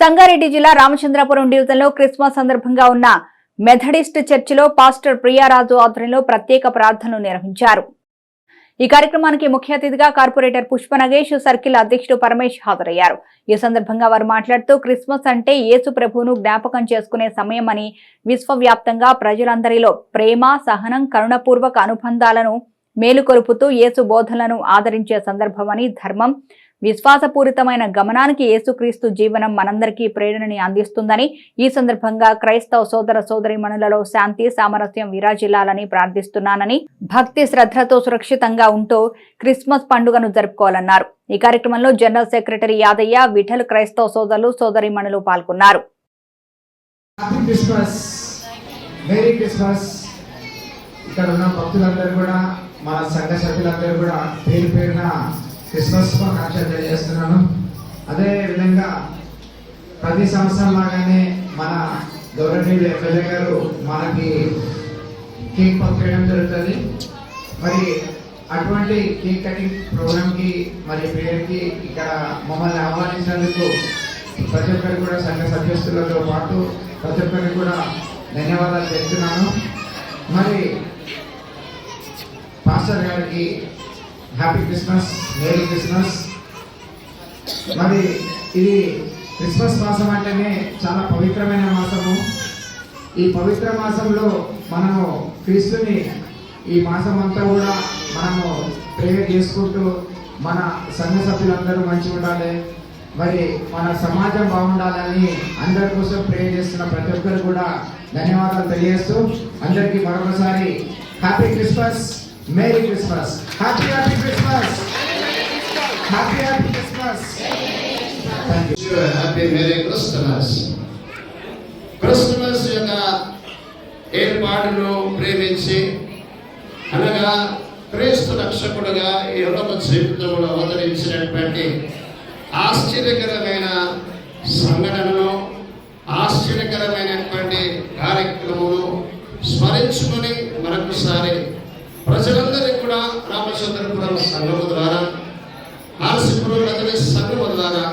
సంగారెడ్డి జిల్లా రామచంద్రపురం డివిజన్లో క్రిస్మస్ సందర్భంగా ఉన్న మెథడిస్ట్ చర్చిలో పాస్టర్ ప్రియారాజు ఆధ్వర్యంలో ప్రత్యేక ప్రార్థనలు నిర్వహించారు. ఈ కార్యక్రమానికి ముఖ్య అతిథిగా కార్పొరేటర్ పుష్ప నగేష్ సర్కిల్ అధ్యక్షుడు పరమేష్ హాజరయ్యారు. ఈ సందర్భంగా వారు మాట్లాడుతూ క్రిస్మస్ అంటే యేసు ప్రభువును జ్ఞాపకం చేసుకునే సమయమని విశ్వవ్యాప్తంగా ప్రజలందరిలో ప్రేమ సహనం కరుణపూర్వక అనుబంధాలను మేలుకొలుపుతూ యేసు బోధనలను ఆదరించే సందర్భమని ధర్మం. విశ్వాసపూరితమైన గమనానికి యేసుక్రీస్తు జీవనం మనందరికీ ప్రేరణని అందిస్తుందని ఈ సందర్భంగా క్రైస్తవ సోదర సోదరిమణులలో శాంతి సామరస్యం విరాజిల్లాలని ప్రార్థిస్తున్నానని భక్తి శ్రద్ధలతో సురక్షితంగా ఉంటూ క్రిస్మస్ పండుగను జరుపుకోవాలన్నారు. ఈ కార్యక్రమంలో జనరల్ సెక్రటరీ యాదయ్య విఠల్ క్రైస్తవ సోదరులు సోదరిమణులు పాల్గొన్నారు. ఇక్కడ ఉన్న భక్తులందరూ కూడా మన సంఘ సభ్యులందరూ కూడా పేరు పేరున క్రిస్మస్ శుభాకాంక్షలు తెలియజేస్తున్నాను. అదే విధంగా ప్రతి సంవత్సరం లాగానే మన గౌరవనీయులు ఎమ్మెల్యే గారు మనకి కేక్ పంపించడం జరుగుతుంది. మరి అటువంటి కేక్ కటింగ్ ప్రోగ్రామ్కి మరి పేరుకి ఇక్కడ మమ్మల్ని ఆహ్వానించినందుకు ప్రతి ఒక్కరికి కూడా సంఘ సభ్యస్తులతో పాటు ప్రతి ఒక్కరికి కూడా ధన్యవాదాలు చెప్తున్నాను. మరి పాస్టర్ గారికి హ్యాపీ క్రిస్మస్ మేరీ క్రిస్మస్. మరి ఇది క్రిస్మస్ మాసం అంటేనే చాలా పవిత్రమైన మాసము. ఈ పవిత్ర మాసంలో మనము క్రీస్తుని ఈ మాసం అంతా కూడా మనము ప్రేయర్ చేసుకుంటూ మన సంఘ సభ్యులందరూ మంచిగా ఉండాలి. మరి మన సమాజం బాగుండాలని అందరి కోసం ప్రేయర్ చేస్తున్న ప్రతి ఒక్కరు కూడా ధన్యవాదాలు తెలియజేస్తూ అందరికీ మరొకసారి happy Christmas. Merry Christmas happy happy Christmas happy happy Christmas happy merry Christmas Christmas యొక్క ఏర్పాటును ప్రేమించి అనగా క్రీస్తు రక్షకుడుగా ఈ యువత జీవితంలో అవతరించినటువంటి ఆశ్చర్యకరమైన సంఘటనను ఆశ్చర్యకరమైనటువంటి కార్యక్రమమును స్మరించుకొని మరొకసారి ప్రజలందరికీ కూడా రామచంద్రపురం సంఘము ద్వారా నరసింహులందరి సంఘము ద్వారా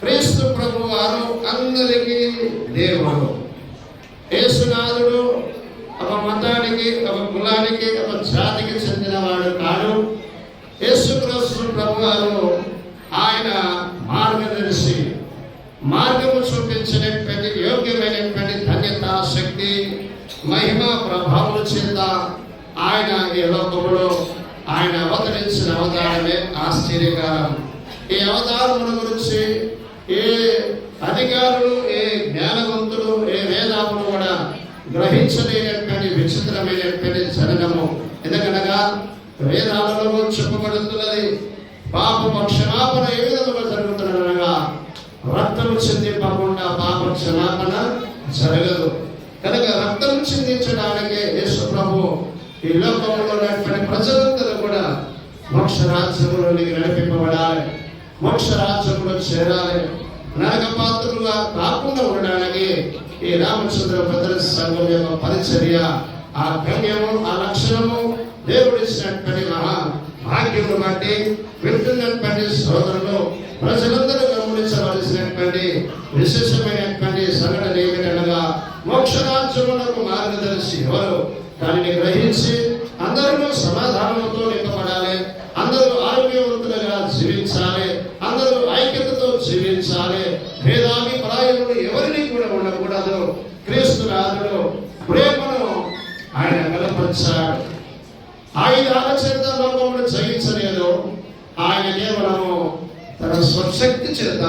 క్రీస్తు ప్రభు వారు అందరికీ దేవుడు. యేసునాథుడు ఒక మతానికి ఒక కులానికి ఒక జాతికి చెందినవాడు కాడు. యేసుక్రీస్తు ప్రభు వారు ఆయన మార్గదర్శి. మార్గము చూపించినటువంటి యోగ్యమైనటువంటి ధన్యత శక్తి మహిమ ప్రభావం చేత ఆయన ఈ లోకంలో ఆయన అవతరించిన అవతారమే ఆశ్చర్యకరం. ఈ అవతారముల గురించి ఏ అధికారులు ఏ జ్ఞానవంతులు ఏ వేదాములు కూడా గ్రహించలేనటువంటి విచిత్రమైనటువంటి జననము ఎందుకనగా వేదాలలో చెప్పబడుతున్నది పాప క్షమాపణ ఏ విధంగా జరుగుతున్నదనగా రక్తము చిందింపకుండా పాప క్షమాపణ ఈ లోకంలో ఉన్నటువంటి ప్రజలందరూ కూడా మోక్ష రాజ్యంలోనికి నడిపింపబడాలి. మోక్ష రాజ్యంలో చేరాలి. నరక పాత్రలుగా కాకుండా ఉండడానికి ఈ రామచంద్ర భద్ర సంఘం యొక్క పరిచర్య ఆ గమ్యము ఆ లక్షణము దేవుడు ఇచ్చినటువంటి మహా భాగ్యము బట్టి వింటున్నటువంటి సోదరులు ప్రజలందరూ గమనించవలసినటువంటి విశేషమైనటువంటి సంఘటన ఏమిటనగా మోక్షరాజ్యములకు మార్గదర్శి ఎవరు? దానిని గ్రహించి అందరూ సమాధానంతో నింపబడాలి. అందరూ ఆరోగ్యవంతులుగా జీవించాలి. అందరూ ఐక్యతతో జీవించాలి. భేదాభిప్రాయములు ఎవరిని కూడా ఉండకూడదు. క్రీస్తు రాజుడు ప్రేమను ఆయన కలపరిచాడు ఆయుధాల చేత లోకమును జయించలేదు. ఆయన కేవలము తన స్వశక్తి చేత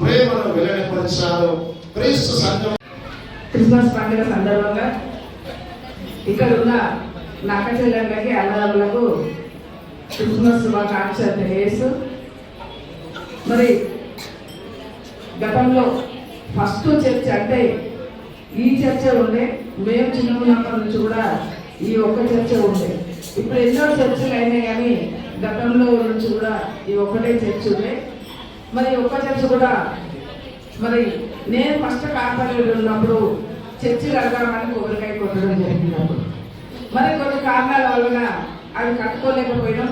ప్రేమను వెల్లడిపరిచాడు క్రీస్తు సంఘం క్రిస్మస్ పండుగ సందర్భంగా ఇక్కడ ఉన్న నక్క చెల్లెళ్ళకి అన్నదమ్ములకు క్రిస్మస్ శుభాకాంక్షలు తెలియజేస్తూ మరి గతంలో ఫస్ట్ చర్చ్ అంటే ఈ చర్చ ఉండే మేము చిన్నప్పటి నుంచి కూడా ఈ ఒక్క చర్చ ఉండే. ఇప్పుడు ఎన్నో చర్చలు అయినాయి కానీ గతంలో నుంచి కూడా ఈ ఒక్కటే చర్చ్ ఉండే. మరి ఈ ఒక్క చర్చ కూడా మరి నేను ఫస్ట్ కార్పొరేటర్ ఉన్నప్పుడు చర్చి కడదామని కొబ్బరికాయ కొట్టడం జరిగింది మరి కొన్ని కారణాల వలన అవి కట్టుకోలేకపోయినాం.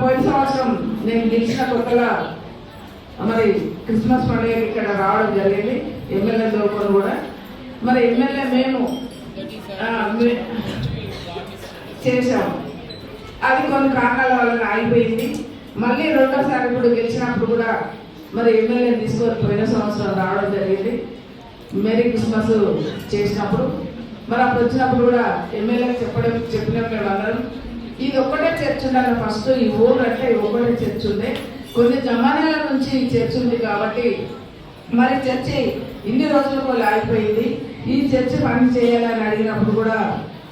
పోయిన సంవత్సరం నేను గెలిచిన కొత్తగా మరి క్రిస్మస్ పండుగ ఇక్కడ రావడం జరిగింది. ఎమ్మెల్యే లోపల కూడా. మరి ఎమ్మెల్యే మేము చేశాము అది కొన్ని కారణాల వల్ల ఆగిపోయింది మళ్ళీ రెండోసారి ఇప్పుడు గెలిచినప్పుడు కూడా మరి ఎమ్మెల్యే తీసుకొని పోయిన సంవత్సరం రావడం జరిగింది. మేరీ క్రిస్మస్ చేసినప్పుడు మరి అప్పుడు వచ్చినప్పుడు కూడా ఎమ్మెల్యే చెప్పడం చెప్పినాం మేము అందరం. ఇది ఒక్కటే చర్చ్ ఉండాలి. ఫస్ట్ ఈ ఊరు అంటే ఒక్కటే చర్చ్ ఉంది కొన్ని జమానాల నుంచి ఈ చర్చ్ ఉంది కాబట్టి మరి చర్చి ఇన్ని రోజులకు లాగిపోయింది ఈ చర్చి పని చేయాలని అడిగినప్పుడు కూడా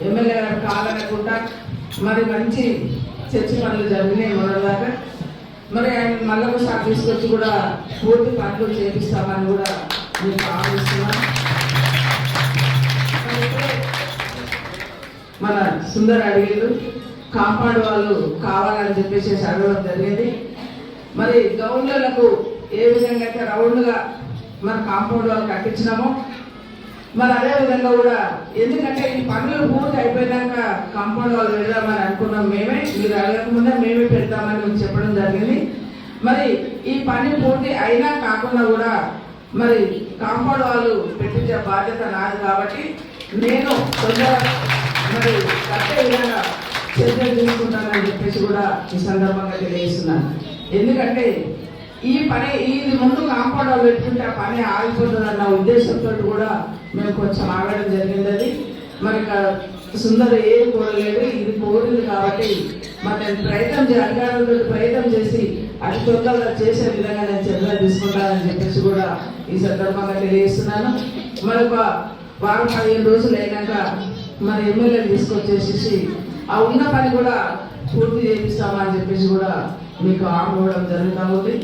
ఎమ్మెల్యే గారు కాదనకుండా మరి మంచి చర్చి పనులు జరిగినాయి మొదటిదాకా. మరి ఆయన మళ్ళీ ఒకసారి తీసుకొచ్చి కూడా పూర్తి పనులు చేపిస్తామని కూడా మీకు ఆలోచిస్తున్నాం మన సుందర్ అడిగారు కాంపౌండ్ వాళ్ళు కావాలని చెప్పేసి అడగడం జరిగింది. మరి గౌన్లకు ఏ విధంగా అయితే రౌండ్గా మన కాంపౌండ్ వాళ్ళు కట్టించినామో మరి అదే విధంగా కూడా ఎందుకంటే ఈ పనులు పూర్తి అయిపోయినాక కాంపౌండ్ వాళ్ళు వెళ్దామని అనుకున్నాం మేమే మీరు అడగకముందే మేమే పెడతామని మీకు చెప్పడం జరిగింది. మరి ఈ పని పూర్తి అయినా కాకుండా కూడా మరి కాంపౌండ్ వాళ్ళు పెట్టించే బాధ్యత నాది కాబట్టి నేను తొందరగా మరి కట్టే విధంగా చర్యలు తీసుకుంటానని చెప్పేసి కూడా ఈ సందర్భంగా తెలియజేస్తున్నాను. ఎందుకంటే ఈ పని ఇది ముందు కాంపౌండ్ వాళ్ళు పెట్టుకుంటే ఆ పని ఆగిపోతుందన్న ఉద్దేశంతో కూడా మేము కొంచెం ఆగడం జరిగింది అది. మరి సుందర ఏం కోరలేదు ఇది కోరింది కాబట్టి మరి నేను ప్రయత్నం అధికారులతో ప్రయత్నం చేసి అతి తొందరగా చేసే విధంగా నేను చర్యలు తీసుకుంటానని చెప్పేసి కూడా ఈ సందర్భంగా తెలియజేస్తున్నాను. మరి ఒక వారం పదిహేను రోజులు అయినాక మన ఎమ్మెల్యేలు తీసుకొచ్చేసేసి ఆ ఉన్న పని కూడా పూర్తి చేపిస్తామని చెప్పేసి కూడా మీకు ఆమె జరుగుతూ ఉంది.